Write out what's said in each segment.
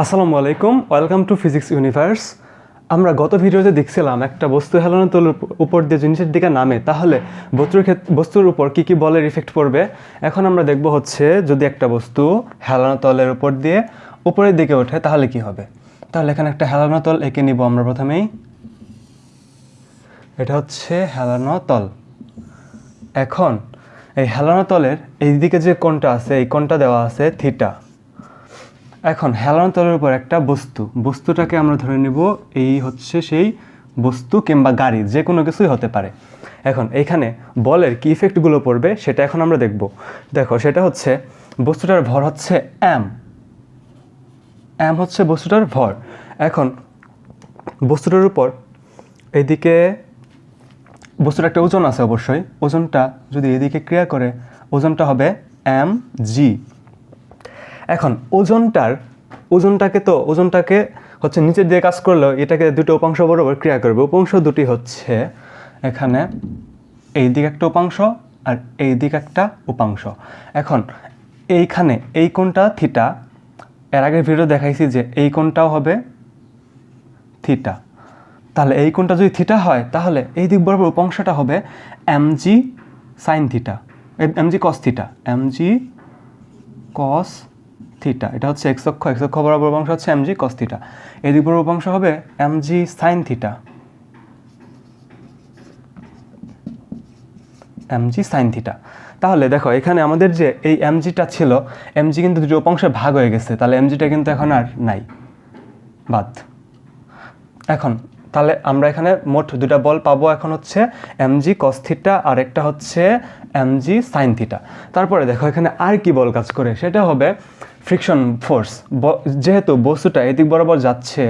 আসসালামু আলাইকুম, welcome to physics universe. আমরা গত ভিডিওতে দেখছিলাম একটা বস্তু হেলানো তলের উপর দিয়ে জিনিসের দিকে নামে, তাহলে বস্তুর বস্তুর উপর কী কী বলের ইফেক্ট পড়বে? এখন আমরা দেখব হচ্ছে যদি একটা বস্তু হেলানো তলের উপর দিয়ে উপরের দিকে ওঠে, তাহলে কি হবে? তাহলে এখানে একটা হেলানো তল এঁকে নিব আমরা প্রথমেই। এটা হচ্ছে হেলানো তল এখন এই হেলানো তলের এই দিকে যে কোণটা আছে, এই কোণটা দেওয়া আছে থিটা এখন হেলানো তলের উপর একটা বস্তু। বস্তুটাকে আমরা ধরে নিব, এই হচ্ছে সেই বস্তু কিংবা গাড়ি, যে কোনো কিছুই হতে পারে। এখন এইখানে বলের কী ইফেক্টগুলো পড়বে সেটা এখন আমরা দেখব। দেখো, সেটা হচ্ছে বস্তুটার ভর হচ্ছে অ্যাম অ্যাম হচ্ছে বস্তুটার ভর। এখন বস্তুটার উপর এদিকে বস্তুর একটা ওজন আছে অবশ্যই। ওজনটা যদি এদিকে ক্রিয়া করে, ওজনটা হবে এম জি এখন, ওজনটার, ওজনটাকে তো, ওজনটাকে হচ্ছে নিচের দিকে কাজ করলেও এটাকে দুটো উপাংশ বরাবর ক্রিয়া করবে। উপাংশ দুটি হচ্ছে এখানে এই দিক একটা উপাংশ আর এই দিক একটা উপাংশ। এখন, এইখানে এই কোণটা থিটা। এর আগের ভিডিও দেখাইছি যে এই কোণটাও হবে থিটা। তাহলে এই কোণটা যদি থিটা হয়, তাহলে এই দিক বরাবর উপাংশটা হবে MG sine theta. MG cos theta. MG cos theta এটা হচ্ছে এক্স অক্ষ এক্স অক্ষ বরাবর উপাংশ হচ্ছে এমজি কস থিটা এই দিক বরাবর উপাংশ হবে MG sine theta MG sine theta তাহলে দেখো, এখানে আমাদের যে এই এমজিটা ছিল এমজি কিন্তু দুটো উপাংশে ভাগ হয়ে গেছে, তাহলে এমজিটা কিন্তু এখন আর নাই। বাদ। এখন, তাহলে আমরা এখানে মোট দুটা বল পাবো এখন হচ্ছে এমজি কস থিটা আর একটা হচ্ছে এমজি সাইন থিটা তারপরে দেখো, এখানে আর কি বল কাজ করে? সেটা হবে ফ্রিকশন ফোর্স যেহেতু বস্তুটা এদিক বরাবর যাচ্ছে,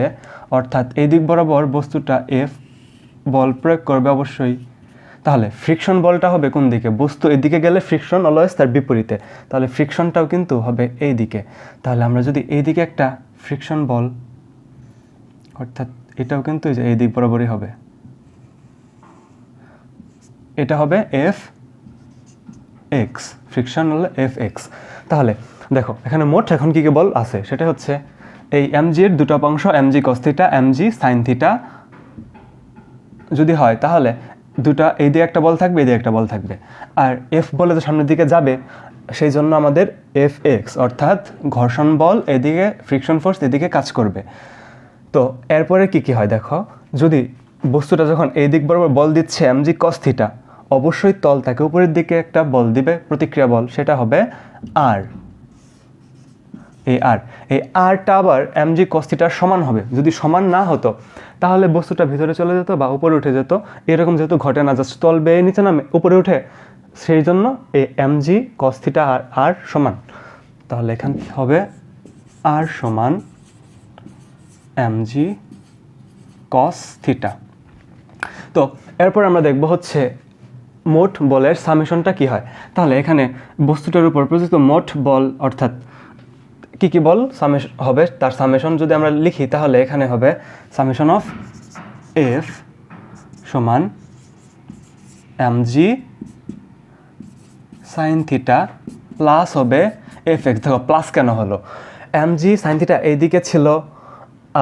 অর্থাৎ এই দিক বরাবর বস্তুটা এফ বল প্রয়োগ করবে অবশ্যই। তাহলে ফ্রিকশন বলটা হবে কোন দিকে? বস্তু এদিকে গেলে ফ্রিকশন অলওয়েজ তার বিপরীতে। তাহলে ফ্রিকশনটাও কিন্তু হবে এই দিকে তাহলে আমরা যদি এই দিকে একটা ফ্রিকশন বল, অর্থাৎ এটাও কিন্তু এই দিক বরাবরই হবে। এটা হবে এফ এক্স ফ্রিকশন হলে এফ এক্স তাহলে দেখো, এখানে মোট এখন কী কী বল আছে? সেটা হচ্ছে এই এমজি এর দুটো অংশ এমজি কস্থিটা এমজি সাইন থিটা যদি হয়, তাহলে দুটা, এই দিকে একটা বল থাকবে, এই দিকে একটা বল থাকবে। আর এফ বলে তো সামনের দিকে যাবে, সেই জন্য আমাদের এফ এক্স অর্থাৎ ঘর্ষণ বল এদিকে ফ্রিকশন ফোর্স এদিকে কাজ করবে। তো এরপরে কি কি হয় দেখো, যদি বস্তুটা যখন এই দিক বরাবর বল দিচ্ছে এমজি কস থিটা অবশ্যই তল তাকে উপরের দিকে একটা বল দিবে, প্রতিক্রিয়া বল, সেটা হবে আর এই আর, এই আরটা আবার এম এমজি কস্তিটার সমান হবে। যদি সমান না হতো, তাহলে বস্তুটা ভিতরে চলে যেত বা উপরে উঠে যেত। এরকম যেহেতু ঘটে না জাস্ট তল বেয়ে নিচে নামে, উপরে উঠে, সেই জন্য এই এমজি কস্তিটা আর আর সমান। তাহলে এখান হবে আর সমান এমজি কস থিটা তো এরপর আমরা দেখব হচ্ছে মোট বলের সামেশনটা কি হয়। তাহলে এখানে বস্তুটার উপর প্রযুক্ত মোট বল অর্থাৎ কি কী বল? সামেশ হবে। তার সামেশন যদি আমরা লিখি, তাহলে এখানে হবে সামেশন অফ এফ সমান এমজি সাইন থিটা প্লাস হবে এফ এক্স দেখো প্লাস কেন হলো? এমজি সাইন থিটা এইদিকে ছিল,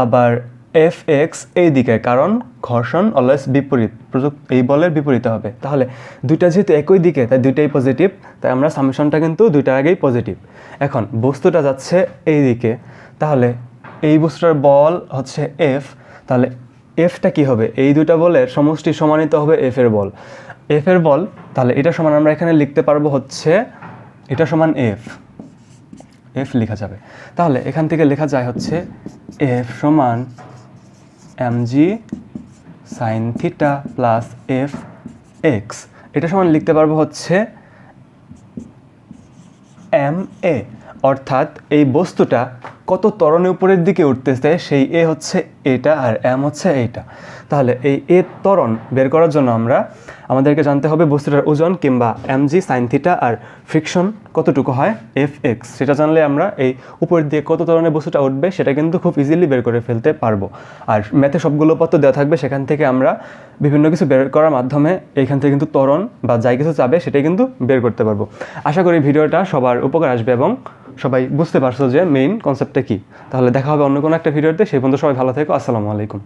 আবার এফ এক্স এইদিকে কারণ ঘর্ষণ অলওয়েজ বিপরীত প্রযুক্ত এই বলের বিপরীতে হবে। তাহলে দুইটা যেহেতু একই দিকে, তাই দুইটাই পজিটিভ তাই আমরা সামেশনটা কিন্তু দুইটার আগেই পজিটিভ এখন বস্তুটা যাচ্ছে এই দিকে, তাহলে এই বস্তুটার বল হচ্ছে এফ তাহলে এফটা কি হবে? এই দুইটা বলের সমষ্টি সমানিত হবে এফ এর বল। এফ এর বল, তাহলে এটা সমান আমরা এখানে লিখতে পারব হচ্ছে, এটা সমান এফ এফ লেখা যাবে। তাহলে এখান থেকে লেখা যায় হচ্ছে এফ সমান MG sine theta plus F X এটা সমান লিখতে পারব হচ্ছে এম এ অর্থাৎ এই বস্তুটা কত ত্বরণে উপরের দিকে উঠতেছে, সেই এ হচ্ছে এটা আর এম হচ্ছে এইটা। তাহলে এই এ ত্বরণ বের করার জন্য আমরা আমাদেরকে জানতে হবে বস্তুটার ওজন কিংবা এমজি সাইন থিটা আর ফ্রিকশন কতটুকু হয় এফ এক্স সেটা জানলে আমরা এই উপরের দিকে কত ধরনের বস্তুটা উঠবে, সেটা কিন্তু খুব ইজিলি বের করে ফেলতে পারব। আর ম্যাথে সবগুলো পত্র দেওয়া থাকবে, সেখান থেকে আমরা বিভিন্ন কিছু বের করার মাধ্যমে এইখান থেকে কিন্তু ত্বরণ বা যাই কিছু চাবে সেটাই কিন্তু বের করতে পারব। আশা করি ভিডিওটা সবার উপকার আসবে এবং সবাই বুঝতে পারছ যে মেইন কনসেপ্টটা কী। তাহলে দেখা হবে অন্য কোনো একটা ভিডিওতে, সেই পর্যন্ত সবাই ভালো থেকো, আসসালামু আলাইকুম।